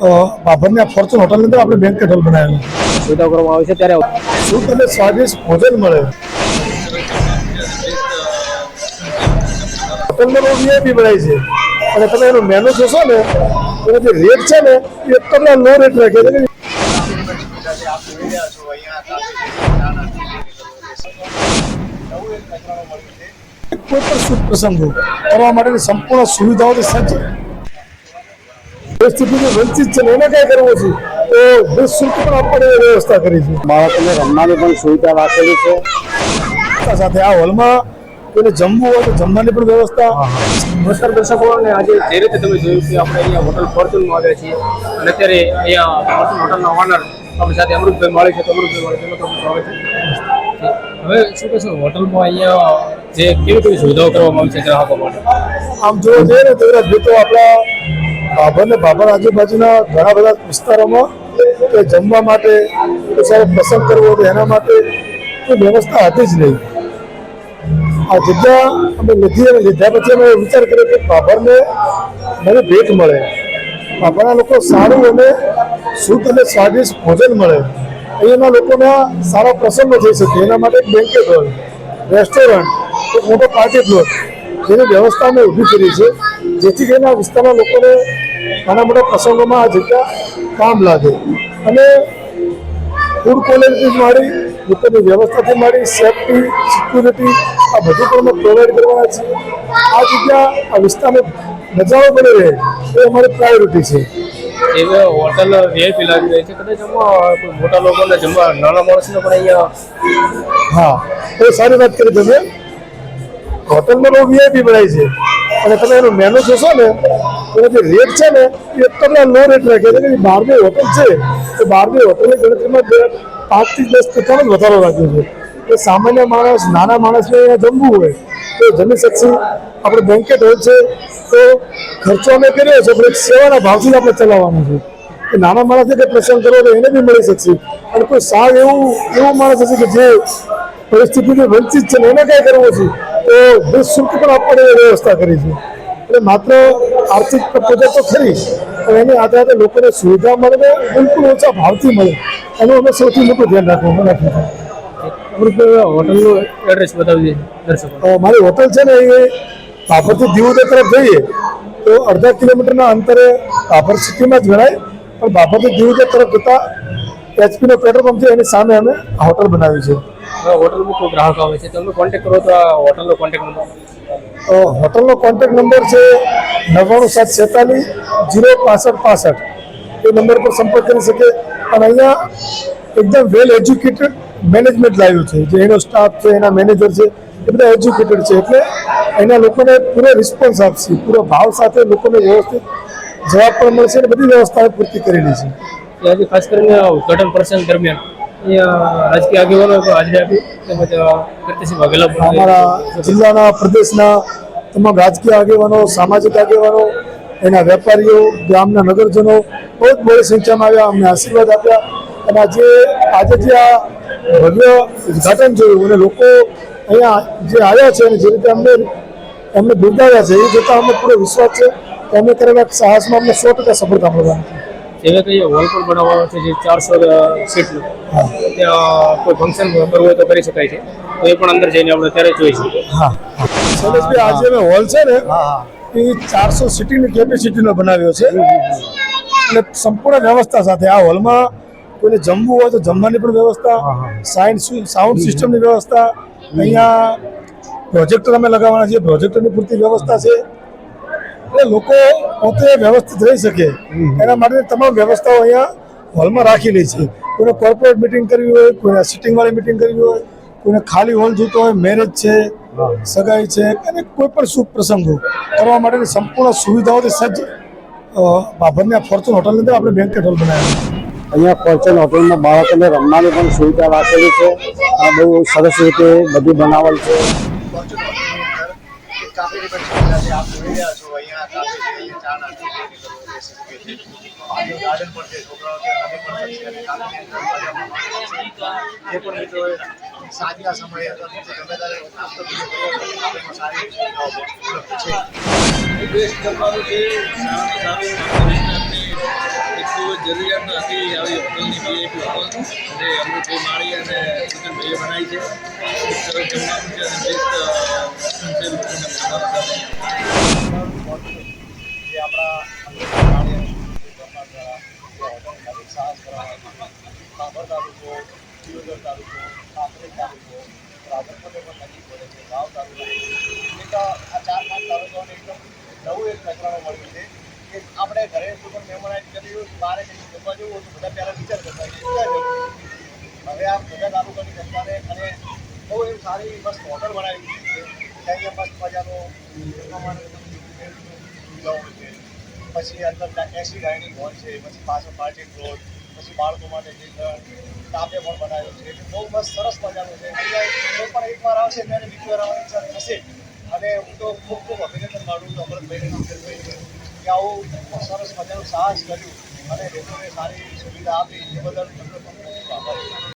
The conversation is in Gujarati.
બાભરની આ ફોર્ચ્યુન હોટલની અંદર આપણે બેંક હોલ બનાવેલું. સુવિધા કરવામાં આવે છે ત્યારે શું તમને સ્વાદિષ્ટ ભોજન મળે? હોટલનો બહુ વીઆઈપી બનાવી છે. અને તમે એનું મેનુ જોશો ને એનો જે રેટ છે ને એ તમને લો રેટ રાખે છે. કોઈ પણ શુભ પ્રસંગો કરવા માટેની સંપૂર્ણ સુવિધાઓથી સજ્જ પરિસ્થિતિથી વંચિત છે ને એને કઈ કરવું છે? તો નિઃશુલ્ક પણ આપણે વ્યવસ્થા કરી છે. બાળકોને રમવાની પણ સુવિધા રાખેલી છે. સાથે આ હોલમાં કોઈને જમવું હોય તો જમવાની પણ વ્યવસ્થા. નમસ્કાર દર્શકોને આજે જે રીતે તમે જોયું કે આપણે અહીંયા હોટલ ફોર્ચ્યુનમાં આવ્યા છીએ અને અત્યારે અહીંયા ફોર્ચ્યુન હોટલના ઓનર આપણી સાથે અમૃતભાઈ મળે છે તો અમૃતભાઈ મળે છે તમને સ્વાગત છે. હવે શું કહેશો હોટલમાં અહીંયા જે કેવી કેવી સુવિધાઓ કરવામાં આવી છે ગ્રાહકો માટે? આમ જોવા જઈએ ને તો આપણા બાબર ને ભાભર આજુબાજુના ઘણા બધા વિસ્તારોમાં જમવા માટે સારો પ્રસંગ કરવો હતો એના માટે કોઈ વ્યવસ્થા હતી જ નહીં. આ જગ્યા અમે લીધી અને લીધા પછી અમે વિચાર કર્યો કે ભાભરને મને ભેટ મળે. ભાભરના લોકો સારું અને શુદ્ધ અને સ્વાદિષ્ટ ભોજન મળે. અહીંયાના લોકોના સારા પ્રસંગો થઈ શકે. એના માટે બેન્કેટ હોલ રેસ્ટોરન્ટ એક મોટો પાર્ટી પ્લોટ જેની વ્યવસ્થા અમે ઊભી કરી છે. જેથી કરીને આ વિસ્તારના લોકોને નાના મોટા પ્રસંગોમાં આ જગ્યા કામ લાગે. અને ફૂડ ક્વોલિટી માંડી લોકોની વ્યવસ્થાથી માંડી સેફટી સિક્યુરિટી આ બધું પણ અમે પ્રોવાઈડ કરવાના છીએ. આ જગ્યા આ વિસ્તારને નજારો બની રહે એ અમારી પ્રાયોરિટી છે. એ હોટલ વીઆઈપી લાગી રહી છે. કદાચ આમાં મોટા લોકોને જમવા નાના માણસને પણ અહીંયા હા એ સારી વાત કરી તમે. હોટલમાં બહુ વીઆઈપી બનાવી છે. અને તમે એનું મેનુ જોશો ને એનો જે રેટ છે ને, એ તમને લો રેટ રાખે છે. કે બહારની હોટલ છે. તો બહારની હોટલની ગણતરીમાં પાંચથી દસ ટકાનો જ વધારો રાખ્યો છે. એ સામાન્ય માણસ, નાના માણસને અહીંયા જમવું હોય, તો જમી શકશે. આપણે બેન્કેટ હોય છે, તો ખર્ચો અમે કર્યો છે, પણ એક સેવાના ભાવથી આપણે ચલાવવાનું છે. કે નાના માણસને કંઈ પ્રસંગ કરવો તો એને બી મળી શકશે. અને કોઈ સાવ એવું એવું માણસ હશે કે જે પરિસ્થિતિથી વંચિત છે ને એને કઈ કરવું છે, તો નિઃશુલ્ક પણ આપણને એ વ્યવસ્થા કરી છે. એટલે માત્ર આર્થિક પ્રપોઝલ તો ખરી, પણ એની આધારે લોકોને સુવિધા મળે બિલકુલ ઓછા ભાવથી મળે. એનું અમે સૌથી મોટું ધ્યાન રાખવું રાખ્યું છે હોટલનું એડ્રેસ બતાવી દઈએ મારી હોટલ છે ને, એ બાપરથી દીવોદર તરફ જઈએ, તો અડધા કિલોમીટરના અંતરે બાપર સિટીમાં જ ગણાય, પણ બાપરથી દીવોદર તરફ જતા એચપીનો પેટ્રોલ પંપ છે એની સામે અમે હોટલ બનાવી છે. હોટલમાં કોઈ ગ્રાહક આવે છે તમને કોન્ટેક કરો તો આ હોટલનો કોન્ટેક્ટ નંબર હોટલનો કોન્ટેક નંબર છે નવ્વાણું સાત છેતાલીસ જીરો પાસઠ પાસઠ. એ નંબર પર સંપર્ક કરી શકે. અને અહીંયા એકદમ વેલ એજ્યુકેટેડ મેનેજમેન્ટ લાવ્યું છે જે એનો સ્ટાફ છે એના મેનેજર છે એ બધા એજ્યુકેટેડ છે. એટલે એના લોકોને પૂરો રિસ્પોન્સ આપશે પૂરો ભાવ સાથે લોકોને વ્યવસ્થિત જવાબ પણ મળશે અને બધી વ્યવસ્થાઓ પૂરતી કરેલી છે. કે આજે ખાસ કરીને ઉદઘાટન પ્રસંગ દરમિયાન રાજકીય આગેવાનો હાજરી આપી તેમજ કીર્તિસિંહ વાઘેલા અમારા જિલ્લાના પ્રદેશના તમામ રાજકીય આગેવાનો સામાજિક આગેવાનો એના વેપારીઓ ગામના નગરજનો બહુ જ મોટી સંખ્યામાં આવ્યા અમને આશીર્વાદ આપ્યા અને આજે આજે જે આ ભવ્ય ઉદઘાટન જોયું અને લોકો અહીંયા જે આવ્યા છે અને જે રીતે અમને અમને બિરદાવ્યા છે એ જોતાં અમને પૂરો વિશ્વાસ છે કે અમે કરેલા સાહસમાં અમને સો ટકા સફળતા મળવાની છે જેવા કહીએ હોલ પણ બનાવવાનો છે જે ચારસો સીટનું? ત્યાં કોઈ ફંક્શન કરવું હોય તો કરી શકાય છે. તો એ પણ અંદર જઈને આપણે ત્યારે જોઈ શકીએ. હા શૈલેષભાઈ આજે અમે હોલ છે ને એ ચારસો સીટીની કેપેસિટીનો બનાવ્યો છે. અને સંપૂર્ણ વ્યવસ્થા સાથે આ હોલમાં કોઈને જમવું હોય તો જમવાની પણ વ્યવસ્થા સાઇન્સ સાઉન્ડ સિસ્ટમની વ્યવસ્થા અહીંયા પ્રોજેક્ટર અમે લગાવવાના છીએ. પ્રોજેક્ટરની પૂરતી વ્યવસ્થા છે. એટલે લોકો પોતે વ્યવસ્થિત રહી શકે. એના માટે તમામ વ્યવસ્થાઓ અહીંયા હોલમાં રાખેલી છે. કોઈને કોર્પોરેટ મિટિંગ કરવી હોય કોઈને સિટિંગવાળી મિટિંગ કરવી હોય કોઈને ખાલી હોલ જોતો હોય મેરેજ છે સગાઈ છે અને કોઈ પણ શુભ પ્રસંગો કરવા માટેની સંપૂર્ણ સુવિધાઓથી સજ્જ અ, બાભરની ફોર્ચ્યુન હોટલની અંદર આપણે બેન્કેટ હોલ બનાવ્યો અહીંયા ફોર્ચ્યુન હોટલમાં બાળકોને રમવાની પણ સુવિધા રાખેલી છે. આ બહુ સરસ રીતે બધું બનાવેલ છે. અહીંયા કાફી છે અહીંયા ચા નાસ્તો જે નીકળવો બેસી શકે છે આજુ ગાર્ડન પણ પણ મિત્રોએ સાંજના સમયે ગમે ત્યારે નાસ્તો બીજો કરવો હોય તો કાફીમાં સારી સુવિધાઓ ઉપલબ્ધ છે બેસ્ટ જમવાનું છે સારામાં સારું પણ હતી આવી હોટલની વીઆઈપી હોટલ અને સુચનભાઈએ બનાવી છે દિયોદર તાલુકો કાંકરેજ તાલુકો, રાધનપુરને પણ નજીક પડે છે, ગાંવ તાલુકો. એક આ ચાર પાંચ તાલુકાઓને એકદમ નવું એક નજરાણું મળ્યું છે. કે આપણે ઘરે પણ મેમોરાઇઝ કર્યું બહાર કંઈ જમવા જવું તો બધા પહેલાં વિચાર કરતા કે હવે આ બધા તાલુકાની જનતાને અને બહુ એવી સારી મસ્ત હોટલ બનાવી છે, ત્યાં મસ્ત મજાનો છે પછી અંદર એસી ડાઇનિંગ હોલ છે, પછી પાછળ પાર્ટી પ્લોટ, પછી બાળકો માટે જે કાફે પણ બનાવ્યો છે. એટલે બહુ મસ્ત, સરસ મજાનું છે. કોઈ પણ એકવાર આવશે ત્યારે બીજી વાર આવવાની ઈચ્છા થશે. અને હું તો ખૂબ ખૂબ અભિનંદન માનું છું અમૃતભાઈને નીતિનભાઈને કે આવું સરસ મજાનું સાહસ કર્યું અને લોકોને સારી સુવિધા આપી. એ બદલ એમનો ખૂબ ખૂબ